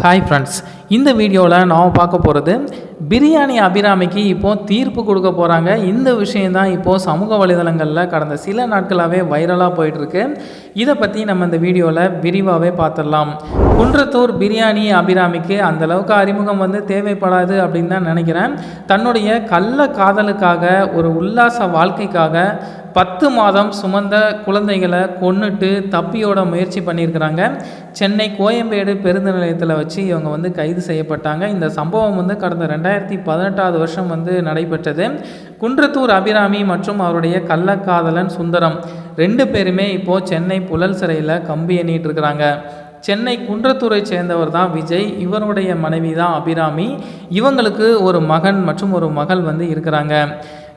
Hi friends இந்த வீடியோவில் நாம் பார்க்க போகிறது பிரியாணி அபிராமிக்கு இப்போது தீர்ப்பு கொடுக்க போகிறாங்க இந்த விஷயந்தான் இப்போது சமூக வலைதளங்களில் கடந்த சில நாட்களாகவே வைரலாக போயிட்டுருக்கு. இதை பற்றி நம்ம இந்த வீடியோவில் விரிவாகவே பார்த்துடலாம் குன்றத்தூர் பிரியாணி அபிராமிக்கு அந்தளவுக்கு அறிமுகம் வந்து தேவைப்படாது அப்படின்னு தான் நினைக்கிறேன். தன்னுடைய கள்ள காதலுக்காக ஒரு உல்லாச வாழ்க்கைக்காக பத்து மாதம் சுமந்த குழந்தைகளை கொன்னுட்டு தப்பியோட முயற்சி பண்ணியிருக்கிறாங்க. சென்னை கோயம்பேடு பேருந்து நிலையத்தில் வச்சு இவங்க வந்து கைது செய்யப்பட்டாங்க. இந்த சம்பவம் வந்து கடந்த ரெண்டாயிரத்தி பதினெட்டாவது வருஷம் வந்து நடைபெற்றது. குன்றத்தூர் அபிராமி மற்றும் அவருடைய கள்ளக்காதலன் சுந்தரம் ரெண்டு பேருமே இப்போது சென்னை புழல் சிறையில் கம்பி எண்ணிட்டு இருக்கிறாங்க. சென்னை குன்றத்தூரை சேர்ந்தவர் தான் விஜய் இவருடைய மனைவி தான் அபிராமி. இவங்களுக்கு ஒரு மகன் மற்றும் ஒரு மகள் வந்து இருக்கிறாங்க.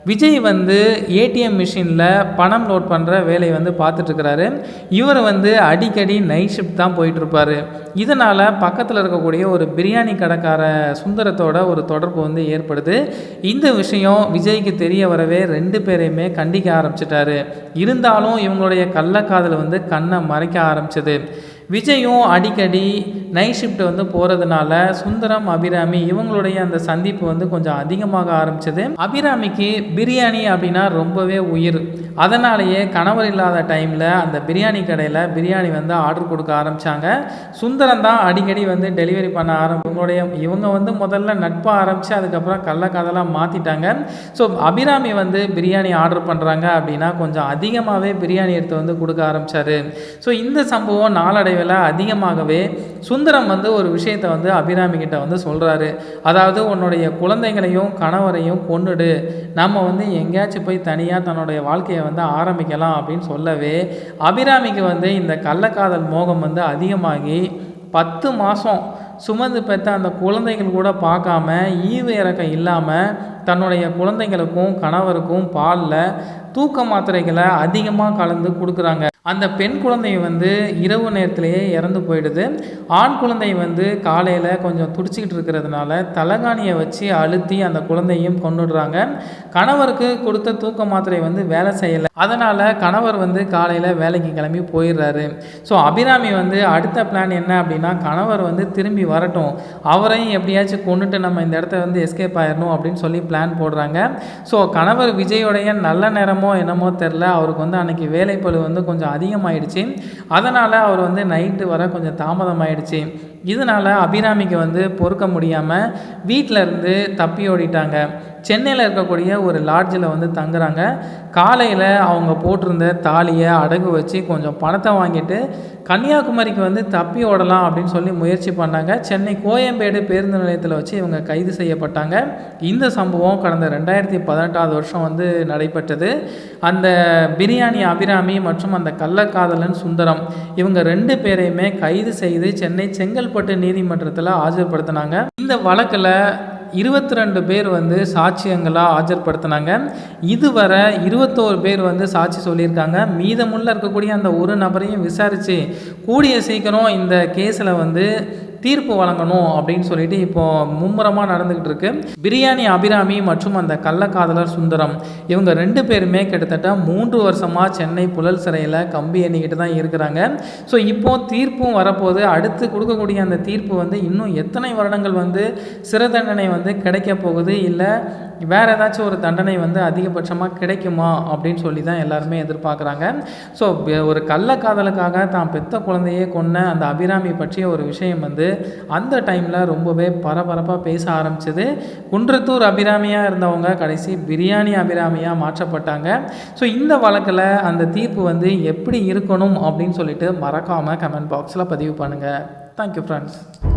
விஜய் வந்து ஏடிஎம் மிஷினில் பணம் லோட் பண்ணுற வேலையை வந்து பார்த்துட்ருக்கிறாரு இவர் வந்து அடிக்கடி நைட் ஷிஃப்ட் தான் போயிட்டுருப்பார். இதனால் பக்கத்தில் இருக்கக்கூடிய ஒரு பிரியாணி கடைக்கார சுந்தரத்தோட ஒரு தொடர்பு வந்து ஏற்படுது. இந்த விஷயம் விஜய்க்கு தெரிய வரவே ரெண்டு பேரையுமே கண்டிக்க ஆரம்பிச்சிட்டாரு. இருந்தாலும் இவங்களுடைய கள்ளக்காதல் வந்து கண்ணை மறைக்க ஆரம்பிச்சது. விஜயும் அடிக்கடி நைட் ஷிஃப்ட் வந்து போகிறதுனால சுந்தரம் அபிராமி இவங்களுடைய அந்த சந்திப்பு வந்து கொஞ்சம் அதிகமாக ஆரம்பிச்சது. அபிராமிக்கு பிரியாணி அப்படின்னா ரொம்பவே உயிர். அதனாலேயே கணவர் இல்லாத டைமில் அந்த பிரியாணி கடையில் பிரியாணி வந்து ஆர்டர் கொடுக்க ஆரம்பித்தாங்க சுந்தரம் தான் அடிக்கடி வந்து டெலிவரி பண்ண ஆரம்பி இவங்களுடைய இவங்க வந்து முதல்ல நட்பாக ஆரம்பித்து அதுக்கப்புறம் கள்ளக்காதலாக மாற்றிட்டாங்க ஸோ அபிராமி வந்து பிரியாணி ஆர்டர் பண்ணுறாங்க அப்படின்னா கொஞ்சம் அதிகமாகவே பிரியாணி எடுத்து வந்து கொடுக்க ஆரம்பித்தார் ஸோ இந்த சம்பவம் நாளடை விலை அதிகமாகவே சுந்தரம் வந்து ஒரு விஷயத்தை வந்து அபிராமி கிட்ட வந்து சொல்கிறாரு அதாவது உன்னுடைய குழந்தைங்களையும் கணவரையும் கொண்டுடு நம்ம வந்து எங்கேயாச்சும் போய் தனியாக தன்னுடைய வாழ்க்கையை வந்து ஆரம்பிக்கலாம் அப்படின்னு சொல்லவே அபிராமிக்கு வந்து இந்த கள்ளக்காதல் மோகம் வந்து அதிகமாகி பத்து மாதம் சுமந்து பெற்ற அந்த குழந்தைகள் கூட பார்க்காம ஈவு இறக்கம் இல்லாமல் தன்னுடைய குழந்தைங்களுக்கும் கணவருக்கும் பாலில் தூக்க மாத்திரைகளை அதிகமாக கலந்து கொடுக்குறாங்க. அந்த பெண் குழந்தை வந்து இரவு நேரத்திலேயே இறந்து போயிடுது. ஆண் குழந்தை வந்து காலையில் கொஞ்சம் துடிச்சிக்கிட்டு இருக்கிறதுனால தலகாணியை வச்சு அழுத்தி அந்த குழந்தையும் கொண்டுடுறாங்க கணவருக்கு கொடுத்த தூக்க மாத்திரை வந்து வேலை செய்யலை. அதனால் கணவர் வந்து காலையில் வேலைக்கு கிளம்பி போயிடுறாரு. ஸோ அபிராமி வந்து அடுத்த பிளான் என்ன அப்படின்னா கணவர் வந்து திரும்பி வரட்டும். அவரையும் எப்படியாச்சும் கொண்டுட்டு நம்ம இந்த இடத்த வந்து எஸ்கேப் ஆயிடணும் அப்படின்னு சொல்லி பிளான் போடுறாங்க. ஸோ கணவர் விஜயோடைய நல்ல நேரமோ என்னமோ தெரில அவருக்கு வந்து அன்றைக்கி வேலைப்பளு வந்து கொஞ்சம் அதிகமாகிடுச்சு அதனால் அவர் வந்து நைட்டு வர கொஞ்சம் தாமதமாயிடுச்சு. இதனால் அபிராமிக்கு வந்து பொறுக்க முடியாமல் வீட்டில் இருந்து தப்பி ஓடிட்டாங்க. சென்னையில் இருக்கக்கூடிய ஒரு லாட்ஜில் வந்து தங்குறாங்க. காலையில் அவங்க போட்டிருந்த தாலியை அடகு வச்சு கொஞ்சம் பணத்தை வாங்கிட்டு கன்னியாகுமரிக்கு வந்து தப்பி ஓடலாம் அப்படின்னு சொல்லி முயற்சி பண்ணாங்க. சென்னை கோயம்பேடு பேருந்து நிலையத்தில் வச்சு இவங்க கைது செய்யப்பட்டாங்க. இந்த சம்பவம் கடந்த ரெண்டாயிரத்தி பதினெட்டாவது வருஷம் வந்து நடைபெற்றது. அந்த பிரியாணி அபிராமி மற்றும் அந்த கள்ளக்காதலன் சுந்தரம் இவங்க ரெண்டு பேரையுமே கைது செய்து சென்னை செங்கல்பட்டு நீதிமன்றத்தில் ஆஜர்படுத்தினாங்க. இந்த வழக்கில் இருபத்தி ரெண்டு பேர் வந்து சாட்சியங்களாக ஆஜர்படுத்தினாங்க. இதுவரை இருபத்தோரு பேர் வந்து சாட்சி சொல்லியிருக்காங்க. மீதமுள்ள இருக்கக்கூடிய அந்த ஒரு நபரையும் விசாரித்து கூடிய சீக்கிரம் இந்த கேஸில் வந்து தீர்ப்பு வழங்கணும் அப்படின்னு சொல்லிட்டு இப்போ மும்முரமாக நடந்துக்கிட்டு இருக்கு பிரியாணி அபிராமி மற்றும் அந்த கள்ளக்காதலர் சுந்தரம். இவங்க ரெண்டு பேருமே கிட்டத்தட்ட மூன்று வருஷமாக சென்னை புழல் சிறையில் கம்பி எண்ணிக்கிட்டு தான் இருக்கிறாங்க. ஸோ இப்போ தீர்ப்பும் வரப்போது அடுத்து கொடுக்கக்கூடிய அந்த தீர்ப்பு வந்து இன்னும் எத்தனை வருடங்கள் வந்து சிறை தண்டனை வந்து கிடைக்க போகுது? இல்லை வேறு ஏதாச்சும் ஒரு தண்டனை வந்து அதிகபட்சமாக கிடைக்குமா? அப்படின்னு சொல்லி தான் எல்லாருமே எதிர்பார்க்குறாங்க. ஸோ ஒரு கள்ளக்காதலுக்காக தான் பெத்த குழந்தையே கொன்ன அந்த அபிராமி பற்றிய ஒரு விஷயம் வந்து அந்த டைமில் ரொம்பவே பரபரப்பாக பேச ஆரம்பிச்சது. குன்றத்தூர் அபிராமியாக இருந்தவங்க கடைசி பிரியாணி அபிராமியாக மாற்றப்பட்டாங்க. ஸோ இந்த வழக்கில் அந்த தீர்ப்பு வந்து எப்படி இருக்கணும் அப்படின்னு சொல்லிட்டு மறக்காமல் கமெண்ட் பாக்ஸில் பதிவு பண்ணுங்கள் தேங்க்யூ ஃப்ரெண்ட்ஸ்